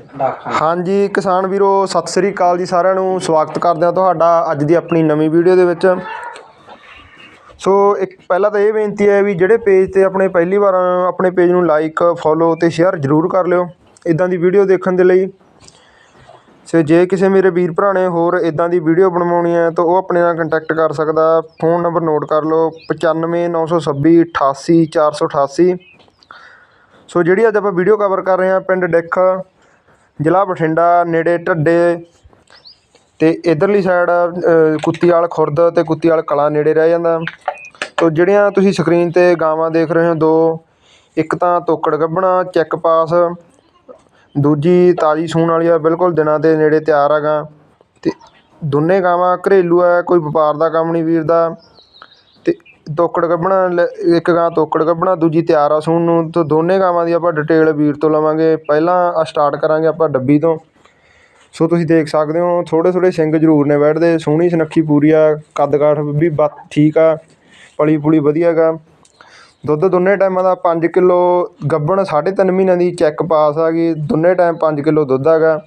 ਹਾਂਜੀ, ਕਿਸਾਨ ਵੀਰੋ, ਸਤਿ ਸ੍ਰੀ ਅਕਾਲ ਜੀ ਸਾਰਿਆਂ ਨੂੰ। ਸਵਾਗਤ ਕਰਦੇ ਹਾਂ ਤੁਹਾਡਾ ਅੱਜ ਦੀ ਆਪਣੀ ਨਵੀਂ ਵੀਡੀਓ ਦੇ ਵਿੱਚ। ਸੋ, ਇੱਕ ਪਹਿਲਾਂ ਤਾਂ ਇਹ ਬੇਨਤੀ ਹੈ ਵੀ ਜਿਹੜੇ ਪੇਜ ਤੇ ਆਪਣੇ ਪਹਿਲੀ ਵਾਰ ਆਪਣੇ ਪੇਜ ਨੂੰ ਲਾਈਕ ਫੋਲੋ ਤੇ ਸ਼ੇਅਰ ਜ਼ਰੂਰ ਕਰ ਲਿਓ ਇਦਾਂ ਦੀ ਵੀਡੀਓ ਦੇਖਣ ਦੇ ਲਈ। ਸੋ ਜੇ ਕਿਸੇ ਮੇਰੇ ਵੀਰ ਭਰਾ ਨੇ ਹੋਰ ਇਦਾਂ ਦੀ ਵੀਡੀਓ ਬਣਵਾਉਣੀ ਹੈ ਤਾਂ ਉਹ ਆਪਣੇ ਨਾਲ ਕੰਟੈਕਟ ਕਰ ਸਕਦਾ। ਫੋਨ ਨੰਬਰ ਨੋਟ ਕਰ ਲਓ 95926 88488 ਸੋ ਜਿਹੜੀ ਅੱਜ ਆਪਾਂ ਵੀਡੀਓ ਕਵਰ ਕਰ ਰਹੇ ਹਾਂ, ਪਿੰਡ ਡਿੱਖ। ਜ਼ਿਲ੍ਹਾ ਬਠਿੰਡਾ, ਨੇੜੇ ਢੱਡੇ ਅਤੇ ਇੱਧਰਲੀ ਸਾਈਡ ਕੁੱਤੀਵਾਲ ਖੁਰਦ ਤੇ ਕੁੱਤੀਵਾਲ ਕਲਾ ਨੇੜੇ ਰਹਿ ਜਾਂਦਾ। ਤੋ ਜਿਹੜੀਆਂ ਤੁਸੀਂ ਸਕਰੀਨ ਤੇ ਗਾਵਾਂ ਦੇਖ ਰਹੇ ਹੋ, ਦੋ, ਇੱਕ ਤਾਂ ਤੋਕੜ ਗੱਭਣਾ ਚੈੱਕ ਪਾਸ ਦੂਜੀ ਤਾਜੀ ਸੂਣ ਵਾਲੀ ਆ, ਬਿਲਕੁਲ ਦਿਨਾਂ ਦੇ ਨੇੜੇ ਤਿਆਰ ਹੈਗਾ ਅਤੇ ਦੋਨੇ ਗਾਵਾਂ ਘਰੇਲੂ ਆ, ਕੋਈ ਵਪਾਰ ਦਾ ਕੰਮ ਨਹੀਂ ਵੀਰ ਦਾ। ਤੋਕੜ ਗੱਭਣਾ ਲ, ਇੱਕ ਗਾਂ ਤੋਕੜ ਗੱਭਣਾ ਦੂਜੀ ਤਿਆਰ ਆ ਸੂਣ ਨੂੰ, ਤਾਂ ਦੋਨੇ ਗਾਵਾਂ ਦੀ ਆਪਾਂ ਡਿਟੇਲ ਵੀਰ ਤੋਂ ਲਵਾਂਗੇ। ਪਹਿਲਾਂ ਸਟਾਰਟ ਕਰਾਂਗੇ ਆਪਾਂ ਡੱਬੀ ਤੋਂ। ਸੋ ਤੁਸੀਂ ਦੇਖ ਸਕਦੇ ਹੋ ਥੋੜੇ ਥੋੜੇ ਸਿੰਘ ਜ਼ਰੂਰ ਨੇ ਬੈਠਦੇ, ਸੋਹਣੀ ਸੁਨੱਖੀ ਪੂਰੀ ਆ ਕੱਦ ਕਾਠ ਵੀ ਬਾ, ਠੀਕ ਆ ਪਲੀ ਪੁਲੀ ਵਧੀਆ ਗਾ ਦੁੱਧ ਦੋਨੇ ਟਾਈਮਾਂ ਦਾ 5 ਕਿਲੋ ਗੱਭਣ 3.5 ਮਹੀਨਿਆਂ ਦੀ ਚੈੱਕ ਪਾਸ ਆ ਗਈ, ਦੋਨੇ ਟਾਈਮ 5 ਕਿਲੋ ਦੁੱਧ ਹੈਗਾ।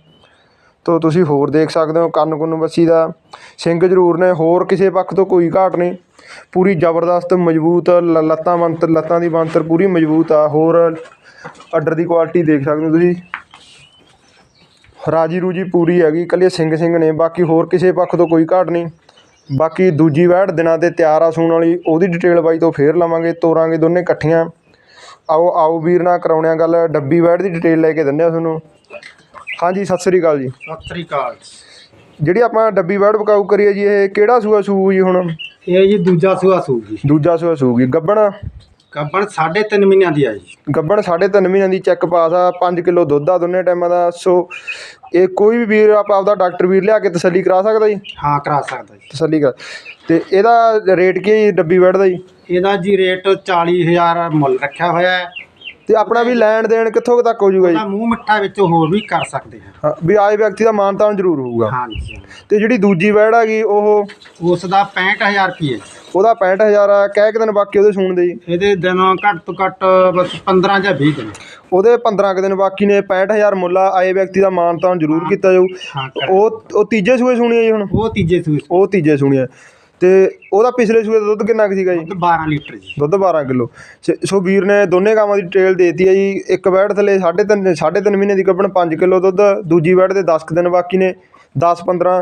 ਤੋ ਤੁਸੀਂ ਹੋਰ ਦੇਖ ਸਕਦੇ ਹੋ ਕੰਨ ਕੁੰਨ ਬੱਸੀ ਦਾ। ਸਿੰਘ ਜ਼ਰੂਰ ਨੇ ਹੋਰ ਕਿਸੇ ਪੱਖ ਤੋਂ ਕੋਈ ਘਾਟ ਨਹੀਂ। ਪੂਰੀ ਜ਼ਬਰਦਸਤ, ਮਜ਼ਬੂਤ, ਲ- ਲੱਤਾਂ ਮੰਤਰ ਲੱਤਾਂ ਦੀ ਬੰਤਰ ਪੂਰੀ ਮਜ਼ਬੂਤ ਆ। ਹੋਰ ਅੱਡਰ ਦੀ ਕੁਆਲਿਟੀ ਦੇਖ ਸਕਦੇ ਹੋ ਤੁਸੀਂ। ਰਾਜੀ ਰੂਜੀ ਪੂਰੀ ਹੈਗੀ, ਇਕੱਲੇ ਸਿੰਘ ਸਿੰਘ ਨੇ, ਬਾਕੀ ਹੋਰ ਕਿਸੇ ਪੱਖ ਤੋਂ ਕੋਈ ਘਾਟ ਨਹੀਂ। ਬਾਕੀ ਦੂਜੀ ਵੈੜ ਦਿਨਾਂ ਤੇ ਤਿਆਰ ਆ ਸੂਣ ਵਾਲੀ, ਉਹਦੀ ਡਿਟੇਲ ਬਾਈ ਤੋਂ ਫੇਰ ਲਵਾਂਗੇ, ਤੋਰਾਂਗੇ ਦੋਨੇ ਇਕੱਠੀਆਂ। ਆਓ ਆਓ ਵੀਰ ਨਾਲ ਕਰਾਉਣੇ ਆ ਗੱਲ, ਡੱਬੀ ਵੈੜ ਦੀ ਡਿਟੇਲ ਲੈ ਕੇ ਦਿੰਦੇ ਆ ਤੁਹਾਨੂੰ। ਹਾਂਜੀ ਸਤਿ ਸ੍ਰੀ ਅਕਾਲ ਜੀ। ਸਤਿ ਸ੍ਰੀ ਅਕਾਲ। ਜਿਹੜੀ ਆਪਾਂ ਡੱਬੀ ਵੈੜ ਬਕਾਊ ਕਰੀਏ ਜੀ ਇਹ ਕਿਹੜਾ ਸੂਆ ਸੂ ਜੀ ਹੁਣ? ਇਹ ਜੀ ਦੂਜਾ ਸੂਆ ਸੂਗੀ ਦੂਜਾ ਸੂਆ ਸੂਗੀ ਗੱਬਣ? ਕੱਬਣ 3.5 ਮਹੀਨਿਆਂ ਦੀ ਆ ਜੀ। ਗੱਬਣ 3.5 ਮਹੀਨਿਆਂ ਦੀ ਚੈੱਕ ਪਾਸ ਆ 5 ਕਿਲੋ ਦੁੱਧ ਆ ਦੋਨੇ ਟਾਈਮਾਂ ਦਾ। ਸੋ ਇਹ ਕੋਈ ਵੀ ਵੀਰ ਆਪਾਂ ਆਪਦਾ ਡਾਕਟਰ ਵੀਰ ਲਿਆ ਕੇ ਤਸੱਲੀ ਕਰਾ ਸਕਦਾ ਜੀ? ਹਾਂ ਕਰਾ ਸਕਦਾ ਜੀ। ਤਸੱਲੀ ਕਰ। ਤੇ ਇਹਦਾ ਰੇਟ ਕੀ ਹੈ ਜੀ ਡੱਬੀ ਬੈਡ ਦਾ ਜੀ? ਇਹਦਾ ਜੀ ਰੇਟ 40000 ਮੁੱਲ ਰੱਖਿਆ ਹੋਇਆ ਹੈ। ਤੇ ਆਪਣਾ ਵੀ ਲੈਣ ਦੇਣ ਕਿੱਥੋਂ ਕੁ ਤੱਕ ਹੋ ਜਾਊਗਾ ਜੀ? ਉਹਦਾ ਮੂੰਹ ਮਿੱਠਾ ਵਿੱਚ ਹੋਰ ਵੀ ਕਰ ਸਕਦੇ ਹਾਂ। ਹਾਂ, ਵੀ ਆਏ ਵਿਅਕਤੀ ਦਾ ਮਾਨਤਾਨ ਜ਼ਰੂਰ ਹੋਊਗਾ। ਹਾਂਜੀ ਤੇ ਜਿਹੜੀ ਦੂਜੀ ਬੈਡ ਹੈਗੀ ਉਹ ਉਸ ਦਾ 65000 ਰੁਪਏ ਉਹਦਾ 65000 ਆ ਕਹਿ ਕਿ ਦਿਨ ਬਾਕੀ ਉਹਦੇ ਸੂਣ ਦੇ ਜੀ। ਇਹਦੇ ਦਿਨ ਘੱਟ ਤੋਂ ਘੱਟ ਬਸ 15 ਜਾਂ 20 ਦਿਨ। ਉਹਦੇ 15 ਕੁ ਦਿਨ ਬਾਕੀ ਨੇ 65000 ਮੁੱਲ ਆ ਆਏ ਵਿਅਕਤੀ ਦਾ ਮਾਨਤਾਨ ਜ਼ਰੂਰ ਕੀਤਾ ਜਾਊ। ਹਾਂ ਕਰ- ਉਹ ਉਹ ਤੀਜੇ ਸੂਏ ਸੁਣੀ ਹੈ ਜੀ ਹੁਣ? ਉਹ ਤੀਜੇ ਸੂਏ ਉਹ ਤੀਜੇ ਸੁਣੀ ਹੈ ਤੇ ਉਹਦਾ ਪਿਛਲੇ ਸੂਏ ਦਾ ਦੁੱਧ ਕਿੰਨਾ ਕੁ ਸੀਗਾ ਜੀ? ਦੁੱਧ 12 ਲੀਟਰ ਜੀ। ਦੁੱਧ 12 ਕਿਲੋ। ਸੋ ਵੀਰ ਨੇ ਦੋਨੇ ਗਾਵਾਂ ਦੀ ਡਿਟੇਲ ਦੇਤੀ ਹੈ ਜੀ। ਇੱਕ ਬੈੜ ਥੱਲੇ 3.5 3.5 ਮਹੀਨੇ ਦੀ ਗੱਭਣ 5 ਕਿਲੋ ਦੁੱਧ। ਦੂਜੀ ਬੈੜ ਦੇ 10 ਕੁ ਦਿਨ ਬਾਕੀ ਨੇ 10 15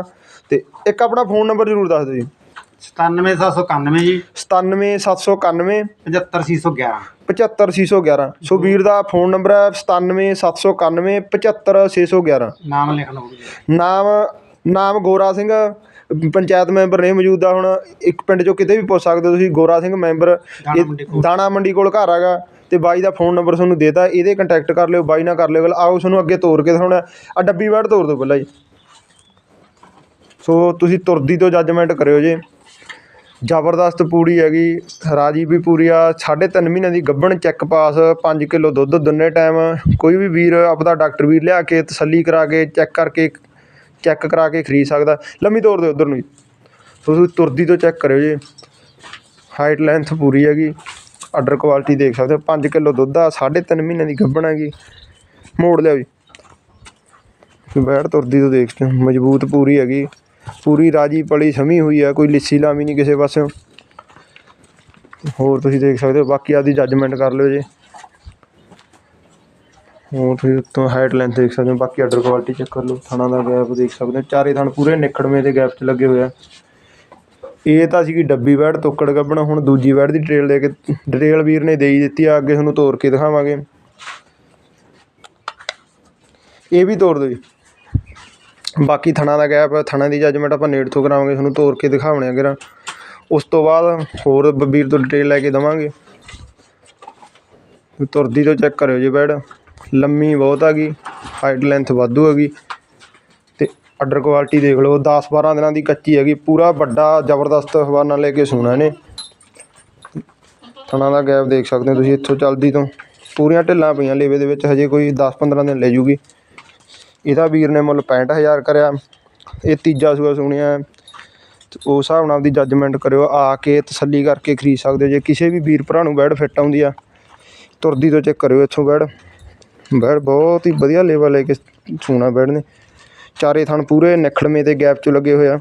ਤੇ ਇੱਕ ਆਪਣਾ ਫੋਨ ਨੰਬਰ ਜ਼ਰੂਰ ਦੱਸ ਦਿਓ ਜੀ। 97791 ਜੀ। 97791 75611 75611 ਸੋ ਵੀਰ ਦਾ ਫੋਨ ਨੰਬਰ ਹੈ 97791 75611 ਨਾਮ ਲਿਖਣਾ ਨਾਮ ਨਾਮ ਗੋਰਾ ਸਿੰਘ। ਪੰਚਾਇਤ ਮੈਂਬਰ ਨੇ ਮੌਜੂਦਾ ਹੁਣ ਇੱਕ ਪਿੰਡ ਚੋਂ ਕਿਤੇ ਵੀ ਪੁੱਛ ਸਕਦੇ ਹੋ ਤੁਸੀਂ ਗੋਰਾ ਸਿੰਘ ਮੈਂਬਰ ਦਾਣਾ ਇਹ ਮੰਡੀ ਕੋਲ। ਦਾਣਾ ਮੰਡੀ ਕੋਲ ਘਰ ਹੈਗਾ ਤੇ ਬਾਈ ਦਾ ਫੋਨ ਨੰਬਰ ਤੁਹਾਨੂੰ ਦੇਤਾ ਇਹਦੇ ਕੰਟੈਕਟ ਕਰ ਲਿਓ ਬਾਈ ਨਾਲ ਕਰ ਲਿਓ ਗੱਲ। ਆਓ ਤੁਹਾਨੂੰ ਅੱਗੇ ਤੋਰ ਕੇ ਦਿਖਾਉਣਾ। ਆ ਡੱਬੀ ਵੜ ਤੋਰ ਦਿਓ ਪਹਿਲਾਂ ਜੀ। ਸੋ ਤੁਸੀਂ ਤੁਰਦੀ ਤੋਂ ਜੱਜਮੈਂਟ ਕਰਿਓ ਜੀ। ਜ਼ਬਰਦਸਤ ਪੂਰੀ ਹੈਗੀ ਰਾਜੀ ਵੀ ਪੂਰੀ ਆ 3.5 ਮਹੀਨਿਆਂ ਦੀ ਗੱਭਣ ਚੈੱਕ ਪਾਸ 5 ਕਿਲੋ ਦੁੱਧ ਦੋਨੇ ਟਾਈਮ ਕੋਈ ਵੀ ਵੀਰ ਆਪਦਾ ਡਾਕਟਰ ਵੀਰ ਲਿਆ ਕੇ ਤਸੱਲੀ ਕਰਾ ਕੇ ਚੈੱਕ ਕਰਕੇ ਚੈੱਕ ਕਰਾ ਕੇ ਖਰੀਦ ਸਕਦਾ। ਲੰਮੀ ਤੋਰ ਦਿਓ ਉਧਰ ਨੂੰ ਜੀ। ਸੋ ਤੁਸੀਂ ਤੁਰਦੀ ਤੋਂ ਚੈੱਕ ਕਰਿਓ ਜੀ। ਹਾਈਟ ਲੈਂਥ ਪੂਰੀ ਹੈਗੀ। ਆਰਡਰ ਕੁਆਲਿਟੀ ਦੇਖ ਸਕਦੇ ਹੋ। 5 ਕਿਲੋ ਦੁੱਧ ਆ 3.5 ਮਹੀਨਿਆਂ ਦੀ ਗੱਭਣ ਹੈਗੀ। ਮੋੜ ਲਿਆ ਜੀ। ਬੈਠ ਤੁਰਦੀ ਤੋਂ ਦੇਖ ਹੋ। ਮਜ਼ਬੂਤ ਪੂਰੀ ਹੈਗੀ। ਪੂਰੀ ਰਾਜੀ ਪਲੀ ਸਮੀ ਹੋਈ ਆ, ਕੋਈ ਲਿੱਸੀ ਲਾਵੀ ਨਹੀਂ ਕਿਸੇ ਪਾਸਿਓਂ। ਹੋਰ ਤੁਸੀਂ ਦੇਖ ਸਕਦੇ ਹੋ। ਬਾਕੀ ਆਪਦੀ ਜੱਜਮੈਂਟ ਕਰ ਲਿਓ ਜੀ। ਹੋਰ ਤੁਸੀਂ ਉੱਤੋਂ ਹਾਈਟ ਲੈਂਥ ਦੇਖ ਸਕਦੇ ਹੋ, ਬਾਕੀ ਆਰਡਰ ਕੁਆਲਿਟੀ ਚੈੱਕ ਕਰ ਲਓ, ਥਣਾ ਦਾ ਗੈਪ ਦੇਖ ਸਕਦੇ ਹੋ, ਚਾਰੇ ਥਣ ਪੂਰੇ ਨਿਖੜਵੇਂ ਦੇ ਗੈਪ 'ਚ ਲੱਗੇ ਹੋਏ ਆ। ਇਹ ਤਾਂ ਸੀਗੀ ਡੱਬੀ ਬੈੜ ਤੋਕੜ ਗੱਬਣਾ, ਹੁਣ ਦੂਜੀ ਬੈੜ ਦੀ ਡਿਟੇਲ ਦੇ ਕੇ ਡਿਟੇਲ ਵੀਰ ਨੇ ਦੇਈ ਦਿੱਤੀ ਆ, ਅੱਗੇ ਤੁਹਾਨੂੰ ਤੋਰ ਕੇ ਦਿਖਾਵਾਂਗੇ। ਇਹ ਵੀ ਤੋਰ ਦਿਓ ਜੀ। ਬਾਕੀ ਥਣਾ ਦਾ ਗੈਪ ਥਣਾ ਦੀ ਜੱਜਮੈਂਟ ਆਪਾਂ ਨੇੜ ਤੋਂ ਕਰਾਵਾਂਗੇ, ਤੁਹਾਨੂੰ ਤੋਰ ਕੇ ਦਿਖਾਉਣੇ ਆ ਕਿਰਾ ਉਸ ਤੋਂ ਬਾਅਦ ਹੋਰ ਬ- ਵੀਰ ਤੋਂ ਡਿਟੇਲ ਲੈ ਕੇ ਦਵਾਂਗੇ। ਤੁਰਦੀ ਤੋਂ ਚੈੱਕ ਕਰਿਓ ਜੀ ਬੈਡ ਲੰਮੀ ਬਹੁਤ ਹੈਗੀ ਹਾਈਟ ਲੈਂਥ ਵਾਧੂ ਹੈਗੀ ਤੇ ਆਰਡਰ ਕੁਆਲਿਟੀ ਦੇਖ ਲਓ 10 12 ਦਿਨਾਂ ਦੀ ਕੱਚੀ ਹੈਗੀ, ਪੂਰਾ ਵੱਡਾ ਜ਼ਬਰਦਸਤ ਹਵਾਨਾ ਲੈ ਕੇ ਸੋਣਾ ਇਹਨੇ। ਥਣਾ ਦਾ ਗੈਪ ਦੇਖ ਸਕਦੇ ਹੋ ਤੁਸੀਂ, ਇੱਥੋਂ ਚੱਲਦੀ ਤੋਂ ਪੂਰੀਆਂ ਢਿੱਲਾਂ ਪਈਆਂ ਲੇਵੇ ਦੇ ਵਿੱਚ, ਹਜੇ ਕੋਈ 10 15 ਦਿਨ ਲੈ ਜੂਗੀ। ਇਹਦਾ ਵੀਰ ਨੇ ਮੁੱਲ 65000 ਕਰਿਆ, ਇਹ ਤੀਜਾ ਸੂਆ ਸੁਣਿਆ ਤੇ ਉਸ ਹਿਸਾਬ ਨਾਲ ਦੀ ਜੱਜਮੈਂਟ ਕਰਿਓ, ਆ ਕੇ ਤਸੱਲੀ ਕਰਕੇ ਖਰੀਦ ਸਕਦੇ ਹੋ। ਜੇ ਕਿਸੇ ਵੀ ਵੀਰ ਭਰਾ ਨੂੰ ਬੈਡ ਫਿੱਟ ਆਉਂਦੀ ਆ, ਤੁਰਦੀ ਤੋਂ ਚੈੱਕ ਕਰਿਓ ਇੱਥੋਂ ਬੈਡ। ਬੈਡ ਬਹੁਤ ਹੀ ਵਧੀਆ ਲੇਵਲ ਲੈ ਕੇ ਸੂਣਾ ਬੈਡ ਨੇ ਚਾਰੇ ਥਣ ਪੂਰੇ ਨਿਖੜਵੇਂ ਤੇ ਗੈਪ 'ਚ ਲੱਗੇ ਹੋਏ ਆ।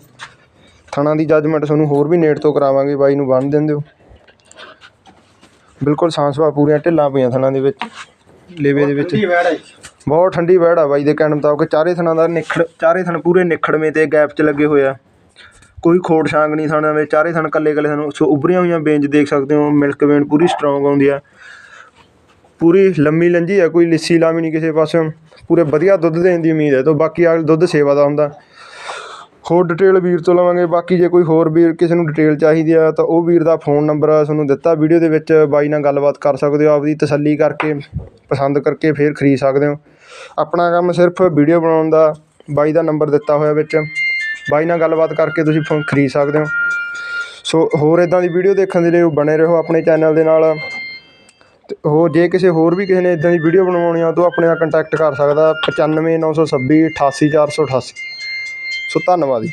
ਥਣਾਂ ਦੀ ਜੱਜਮੈਂਟ ਤੁਹਾਨੂੰ ਹੋਰ ਵੀ ਨੇੜ ਤੋਂ ਕਰਾਵਾਂਗੇ, ਬਾਈ ਨੂੰ ਬੰਨ ਦਿੰਦੇ ਹੋ। ਬਿਲਕੁਲ ਸਾਂਸਵਾ ਪੂਰੀਆਂ ਢਿੱਲਾਂ ਪਈਆਂ ਥਣਾਂ ਦੇ ਵਿੱਚ, ਲੇਵੇ ਦੇ ਵਿੱਚ। ਬਹੁਤ ਠੰਡੀ ਵਹਿੜ ਆ ਬਾਈ ਦੇ ਕਹਿਣ ਮੁਤਾਬਕ, ਚਾਰੇ ਥਣਾਂ ਦਾ ਨਿਖੜ, ਚਾਰੇ ਥਣ ਪੂਰੇ ਨਿਖੜਵੇਂ ਤੇ ਗੈਪ 'ਚ ਲੱਗੇ ਹੋਏ ਆ। ਕੋਈ ਖੋੜ ਛਾਂਗ ਨਹੀਂ ਥਣਾਂ ਵਿੱਚ, ਚਾਰੇ ਥਣ ਕੱਲੇ ਕੱਲੇ ਸਾਨੂੰ ਸੋ ਉੱਭਰੀਆਂ ਹੋਈਆਂ ਬੇਂਜ ਦੇਖ ਸਕਦੇ ਹੋ, ਮਿਲਕ ਵੇਨ ਪੂਰੀ ਸਟਰੋਂਗ ਆਉਂਦੀ ਆ। ਪੂਰੀ ਲੰਮੀ ਲੰਜੀ ਹੈ ਕੋਈ ਲਿੱਸੀ ਲਾਵੀ ਨਹੀਂ ਕਿਸੇ ਪਾਸਿਓਂ। ਪੂਰੇ ਵਧੀਆ ਦੁੱਧ ਦੇਣ ਦੀ ਉਮੀਦ ਹੈ, ਤੋਂ ਬਾਕੀ ਆ ਦੁੱਧ ਸੇਵਾ ਦਾ ਹੁੰਦਾ। ਹੋਰ ਡਿਟੇਲ ਵੀਰ ਤੋਂ ਲਵਾਂਗੇ, ਬਾਕੀ ਜੇ ਕੋਈ ਹੋਰ ਵੀਰ ਕਿਸੇ ਨੂੰ ਡਿਟੇਲ ਚਾਹੀਦੀ ਆ, ਤਾਂ ਉਹ ਵੀਰ ਦਾ ਫੋਨ ਨੰਬਰ ਤੁਹਾਨੂੰ ਦਿੱਤਾ ਵੀਡੀਓ ਦੇ ਵਿੱਚ, ਬਾਈ ਨਾਲ ਗੱਲਬਾਤ ਕਰ ਸਕਦੇ ਹੋ, ਆਪਦੀ ਤਸੱਲੀ ਕਰਕੇ, ਪਸੰਦ ਕਰਕੇ ਫਿਰ ਖਰੀਦ ਸਕਦੇ ਹੋ। ਆਪਣਾ ਕੰਮ ਸਿਰਫ ਵੀਡੀਓ ਬਣਾਉਣ ਦਾ, ਬਾਈ ਦਾ ਨੰਬਰ ਦਿੱਤਾ ਹੋਇਆ ਵਿੱਚ। ਬਾਈ ਨਾਲ ਗੱਲਬਾਤ ਕਰਕੇ ਤੁਸੀਂ ਫੋਨ ਖਰੀਦ ਸਕਦੇ ਹੋ। ਸੋ ਹੋਰ ਇਦਾਂ ਦੀ ਵੀਡੀਓ ਦੇਖਣ ਦੇ ਲਈ ਬਣੇ ਰਹੋ ਆਪਣੇ ਚੈਨਲ ਦੇ ਨਾਲ। ਤੇ ਹੋਰ ਜੇ ਕਿਸੇ ਹੋਰ ਵੀ ਕਿਸੇ ਨੇ ਇੱਦਾਂ ਦੀ ਵੀਡੀਓ ਬਣਵਾਉਣੀ ਆ ਤਾਂ ਉਹ ਆਪਣੇ ਨਾਲ ਕੰਟੈਕਟ ਕਰ ਸਕਦਾ। 95926 88488 ਸੋ ਧੰਨਵਾਦ ਜੀ।